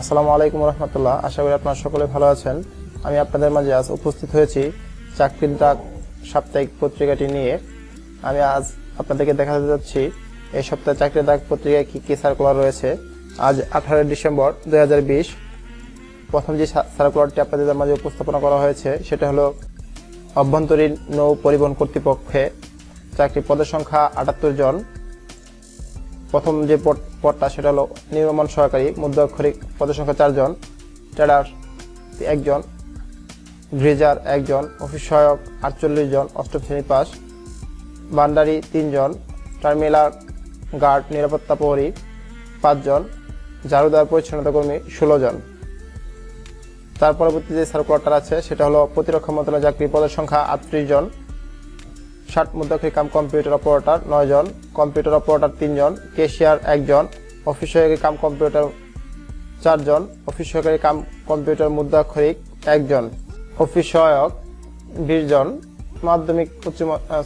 আসসালামু আলাইকুম রহমতুল্লাহ। আশা করি আপনারা সকলে ভালো আছেন। আমি আপনাদের মাঝে আজ উপস্থিত হয়েছি চাকরির ডাক সাপ্তাহিক পত্রিকাটি নিয়ে। আমি আজ আপনাদেরকে দেখাতে যাচ্ছি, এই সপ্তাহে চাকরির ডাক পত্রিকায় কী কী সার্কুলার রয়েছে। আজ আঠারোই ডিসেম্বর দু হাজার বিশ, প্রথম যে সার্কুলারটি আপনাদের মাঝে উপস্থাপনা করা হয়েছে, সেটা হলো অভ্যন্তরীণ নৌ পরিবহন কর্তৃপক্ষে চাকরি পদের সংখ্যা আটাত্তর জন। প্রথম যে পদটা সেটা হলো নির্মাণ সহকারী মুদ্রাক্ষরিক পদের সংখ্যা চারজন ট্রেডার একজন, গ্রেজার একজন, অফিস সহায়ক আটচল্লিশ জন, অষ্টম শ্রেণি পাস, বান্ডারি তিনজন, টার্মিনাল গার্ড নিরাপত্তা প্রহরী পাঁচজন ঝাড়ুদার পরিচ্ছন্নতা কর্মী ষোলো জন। তার পরবর্তী যে সার্কুলারটা আছে, সেটা হলো প্রতিরক্ষা মন্ত্রণালয় চাকরি পদের সংখ্যা আটত্রিশ জন। ষাট মুদ্রাক্ষরিক কাম কম্পিউটার অপারেটর নয় জন কম্পিউটার অপারেটর তিনজন কেশিয়ার একজন অফিস সহকারী কাম কম্পিউটার চারজন অফিস সহকারী কাম কম্পিউটার মুদ্রাক্ষরিক একজন অফিস সহায়ক বিশ জন মাধ্যমিক উচ্চ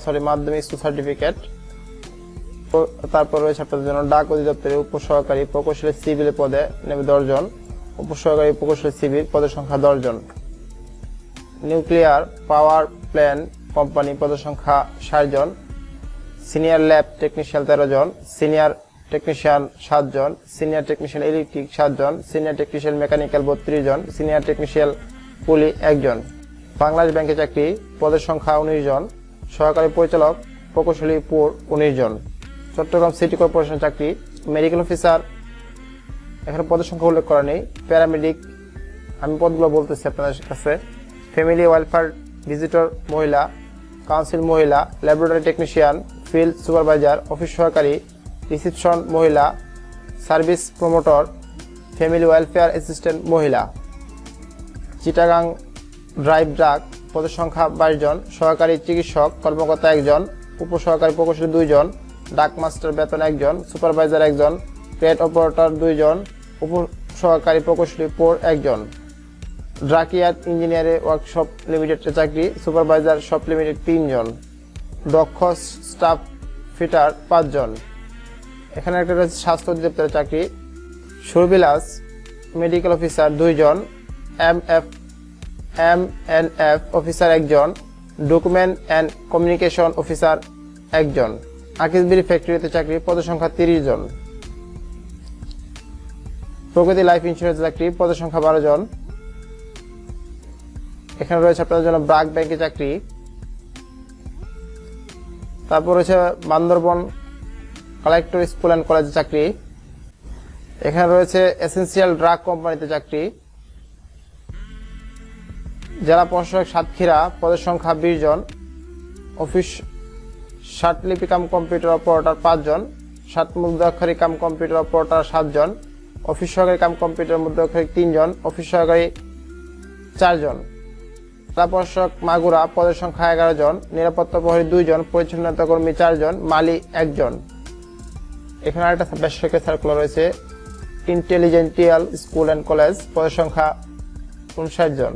সরি মাধ্যমিক স্কুল সার্টিফিকেট তারপর রয়েছে আপনাদের জন্য ডাক অধিদপ্তরের উপসহকারী প্রকৌশলী সিভিল পদে নেবে দশজন, উপসহকারী প্রকৌশলী সিভিল পদের সংখ্যা দশজন। নিউক্লিয়ার পাওয়ার প্ল্যান্ট কোম্পানি পদসংখ্যা সংখ্যা ষাট জন, সিনিয়র ল্যাব টেকনিশিয়ান তেরো জন, সিনিয়র টেকনিশিয়ান সাতজন সিনিয়র টেকনিশিয়ান ইলেকট্রিক সাতজন সিনিয়র টেকনিশিয়ান মেকানিক্যাল বত্রিশ জন, সিনিয়র টেকনিশিয়ান পুলি একজন বাংলাদেশ ব্যাংকে চাকরি পদের সংখ্যা উনিশ জন, সহকারী পরিচালক প্রকৌশলী পুর উনিশ জন। চট্টগ্রাম সিটি কর্পোরেশন চাকরি, মেডিকেল অফিসার, এখানে পদের সংখ্যা উল্লেখ করা নেই। প্যারামেডিক, আমি পদগুলো বলতেছি আপনাদের কাছে। ফ্যামিলি ওয়েলফেয়ার ভিজিটর, মহিলা কাউন্সিল মহিলা laboratory technician field supervisor office সহকারী রিসিপশন মহিলা service promoter family welfare assistant মহিলা। চিটাগাং ড্রাইভ ড্রাগ পদের সংখ্যা বাইশ জন, সহকারী চিকিৎসক, কর্মকর্তা একজন, উপসহকারী প্রকৌশলী দুইজন ডাক মাস্টার বেতন একজন সুপারভাইজার একজন ক্রেট অপারেটর দুইজন, উপসহকারী প্রকৌশলী পোর একজন। ড্রাকিয়াত ইঞ্জিনিয়ারে ওয়ার্কশপ লিমিটেডের চাকরি সুপারভাইজার শপ লিমিটেড তিনজন, দক্ষ স্টাফ ফিটার পাঁচজন। এখানে একটা রয়েছে স্বাস্থ্য অধিদপ্তরের চাকরি, সুরবিলাস মেডিকেল অফিসার দুইজন M F M N F officer একজন ডকুমেন্ট অ্যান্ড কমিউনিকেশন অফিসার একজন। আকিসবিরি ফ্যাক্টরিতে চাকরি, পদসংখ্যা তিরিশ জন প্রগতি লাইফ ইন্স্যুরেন্স চাকরি পদের সংখ্যা বারো জন এখানে রয়েছে আপনাদের জন্য ব্রাক ব্যাংকে চাকরি। তারপর রয়েছে বান্দরবন কালেক্টর স্কুল অ্যান্ড কলেজে চাকরি। এখানে রয়েছে এসেন্সিয়াল ড্রাগ কোম্পানিতে চাকরি। জেলা প্রশাসক সাতক্ষীরা, পদের সংখ্যা বিশ জন। অফিস ষাটলিপি কাম কম্পিউটার অপারেটর পাঁচজন সাত মুদ্রাক্ষরী কাম কম্পিউটার অপারেটর সাতজন অফিস সহকারী কাম কম্পিউটার মুদ্রাক্ষরিক তিনজন অফিস সহকারী চারজন জেলা মাগুরা পদের সংখ্যা এগারো জন, নিরাপত্তা প্রহরী দুইজন পরিচ্ছন্নতা কর্মী চারজন মালি একজন এখানে একটা বেসরকারি সার্কুলার রয়েছে ইন্টেলিজেন্টিয়াল স্কুল অ্যান্ড কলেজ পদের সংখ্যা উনষাট জন।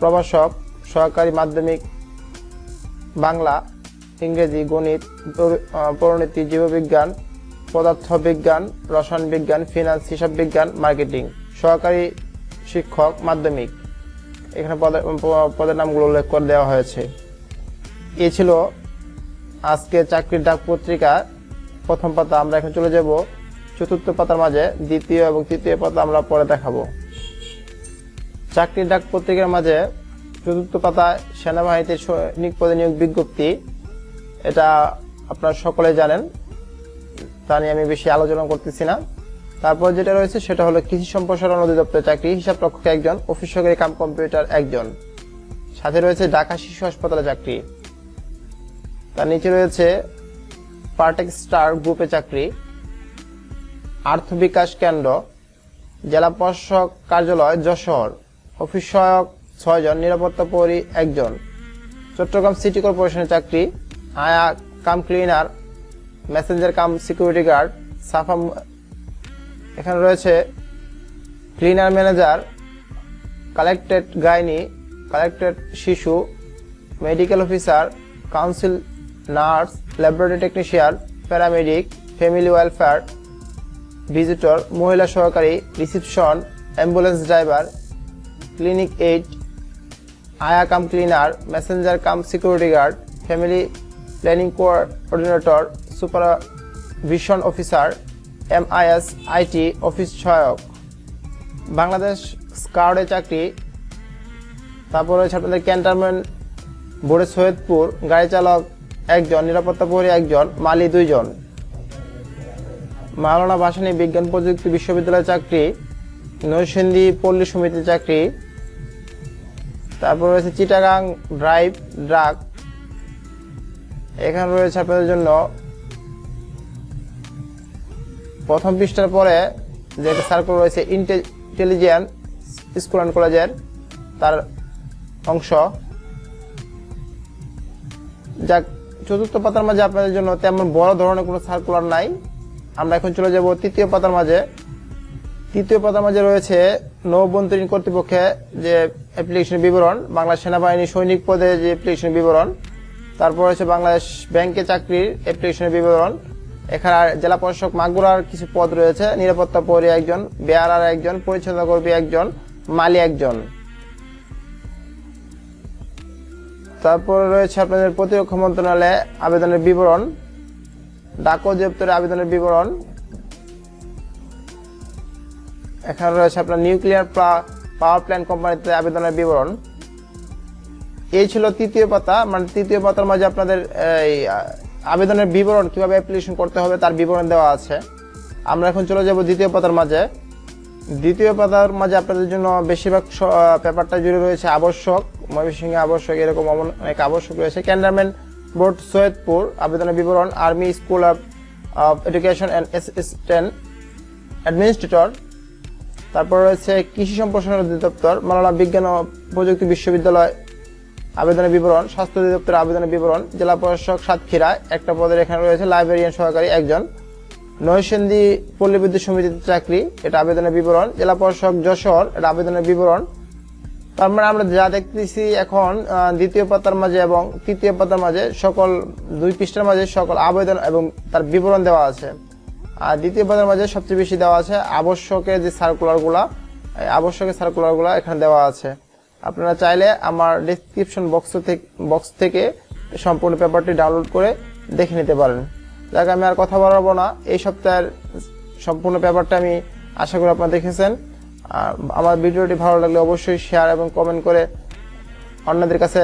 প্রভাষক, সহকারী মাধ্যমিক, বাংলা, ইংরেজি, গণিত, পর- পরিণতি জীববিজ্ঞান পদার্থ বিজ্ঞান রসায়ন বিজ্ঞান ফিনান্স হিসাব বিজ্ঞান মার্কেটিং সহকারী শিক্ষক, মাধ্যমিক। এখানে পদের পদের নামগুলো উল্লেখ করে দেওয়া হয়েছে। এ ছিল আজকে চাকরির ডাক পত্রিকা। প্রথম পাতা আমরা এখন চলে যাব। চতুর্থ পাতার মাঝে দ্বিতীয় এবং তৃতীয় পাতা আমরা পরে দেখাবো। চাকরির ডাক পত্রিকার মাঝে চতুর্থ পাতায় সেনাবাহিনীতে সৈনিক পদে নিয়োগ বিজ্ঞপ্তি। এটা আপনারা সকলে জানেন। তা নিয়ে আমি বেশি আলোচনা করতেছি না। তারপর যেটা রয়েছে সেটা হলো কৃষি সম্প্রসারণ অধিদপ্তর চাকরি হিসাব রক্ষক একজন, অফিস সহকারী কাম কম্পিউটার একজন। সাথে রয়েছে ঢাকা শিশু হাসপাতালে চাকরি। তার নিচে রয়েছে পার্টেক স্টার গ্রুপে চাকরি, আর্থ বিকাশ কেন্দ্র, জেলা প্রশাসক কার্যালয় যশোর, অফিস সহায়ক ছয়জন, নিরাপত্তা প্রহরী একজন। চট্টগ্রাম সিটি কর্পোরেশনের চাকরি, আয়া cum cleaner, messenger cum security guard, সাফা এখানে রয়েছে cleaner manager collected gynae collected শিশু medical officer council nurse laboratory technician paramedic family welfare visitor মহিলা সহকারী reception ambulance driver clinic aid আয়া cum cleaner messenger cum security guard family planning coordinator supervision officer MIS IT office সহায়ক। বাংলাদেশ স্কাউডে চাকরি, তারপর রয়েছে আপনাদের cantonment, বোর্ডে সৈয়দপুর, গাড়ি চালক একজন, নিরাপত্তা প্রহরী একজন, মালি দুইজন। মাওলানা ভাসানী বিজ্ঞান প্রযুক্তি বিশ্ববিদ্যালয়ের চাকরি নৈসিন্দি পল্লী সমিতির চাকরি। তারপর রয়েছে চিটাগাং ড্রাইভ, ড্রাগ। এখানে রয়েছে আপনাদের জন্য প্রথম পৃষ্ঠার পরে যে একটা সার্কেল রয়েছে ইন্টেলিজেন্স স্কুল অ্যান্ড কলেজের তার অংশ। যাক, চতুর্থ পাতার মাঝে আপনাদের জন্য তেমন বড় ধরনের কোনো সার্কুলার নাই। আমরা এখন চলে যাব তৃতীয় পাতার মাঝে। তৃতীয় পাতার মাঝে রয়েছে নৌবন্তরীণ কর্তৃপক্ষে যে অ্যাপ্লিকেশন বিবরণ বাংলা সেনাবাহিনী সৈনিক পদে যে অ্যাপ্লিকেশন বিবরণ, তারপর হচ্ছে বাংলাদেশ ব্যাংকে চাকরির অ্যাপ্লিকেশনের বিবরণ। এখানে জেলা প্রশাসক মাগুরার কিছু পদ রয়েছে। নিরাপত্তা প্রহরী একজন, বেয়ারার একজন পরিচ্ছন্নতা কর্মী একজন, মালি একজন। তারপর রয়েছে আপনাদের প্রতিরক্ষা মন্ত্রণালয়ে আবেদনের বিবরণ। ডাক অধিদপ্তরের আবেদনের বিবরণ। এখানে রয়েছে আপনার নিউক্লিয়ার পাওয়ার প্ল্যান্ট কোম্পানিতে আবেদনের বিবরণ। এই ছিল তৃতীয় পাতা মানে তৃতীয় পাতার মাঝে আপনাদের, এই আবেদনের বিবরণ কীভাবে অ্যাপ্লিকেশন করতে হবে তার বিবরণ দেওয়া আছে। আমরা এখন চলে যাব দ্বিতীয় পাতার মাঝে। দ্বিতীয় পাতার মাঝে আপনাদের জন্য বেশিরভাগ পেপারটা জুড়ে রয়েছে আবশ্যক, ময়মনসিংহে আবশ্যক, এরকম অনেক আবশ্যক রয়েছে। ক্যান্ডারম্যান বোর্ড সৈয়দপুর, আবেদনের বিবরণ, army school of education and assistant administrator. তারপর রয়েছে কৃষি সম্প্রসারণ অধিদপ্তর, মালানা বিজ্ঞান ও প্রযুক্তি বিশ্ববিদ্যালয় আবেদনের বিবরণ, স্বাস্থ্য অধিদপ্তরের আবেদনের বিবরণ, জেলা প্রশাসক সাতক্ষীরা, একটা পদের এখানে রয়েছে লাইব্রেরিয়ান সহকারী একজন। নৈসেন্দি পল্লী বিদ্যুৎ সমিতিতে চাকরি, এটা আবেদনের বিবরণ। জেলা প্রশাসক যশোর, এটা আবেদনের বিবরণ। তার মানে আমরা যা দেখতেছি এখন দ্বিতীয় পাতার মাঝে এবং তৃতীয় পাতার মাঝে সকল, দুই পৃষ্ঠার মাঝে সকল আবেদন এবং তার বিবরণ দেওয়া আছে। আর দ্বিতীয় পাতার মাঝে সবচেয়ে বেশি দেওয়া আছে আবশ্যকের যে সার্কুলারগুলা আবশ্যকের সার্কুলারগুলা এখানে দেওয়া আছে। আপনারা চাইলে আমার ডিসক্রিপশন বক্স থেকে বক্স থেকে সম্পূর্ণ পেপারটি ডাউনলোড করে দেখে নিতে পারেন। যাক, আমি আর কথা বাড়াবো না। এই সপ্তাহের সম্পূর্ণ পেপারটা আমি আশা করি আপনারা দেখেছেন। আর আমার ভিডিওটি ভালো লাগলে অবশ্যই শেয়ার এবং কমেন্ট করে অন্যদের কাছে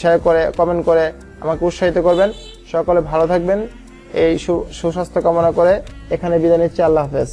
শেয়ার করে কমেন্ট করে আমাকে উৎসাহিত করবেন। সকলে ভালো থাকবেন। এই সুস্বাস্থ্য কামনা করে এখানে বিদায় নিচ্ছি। আল্লাহ হাফেজ।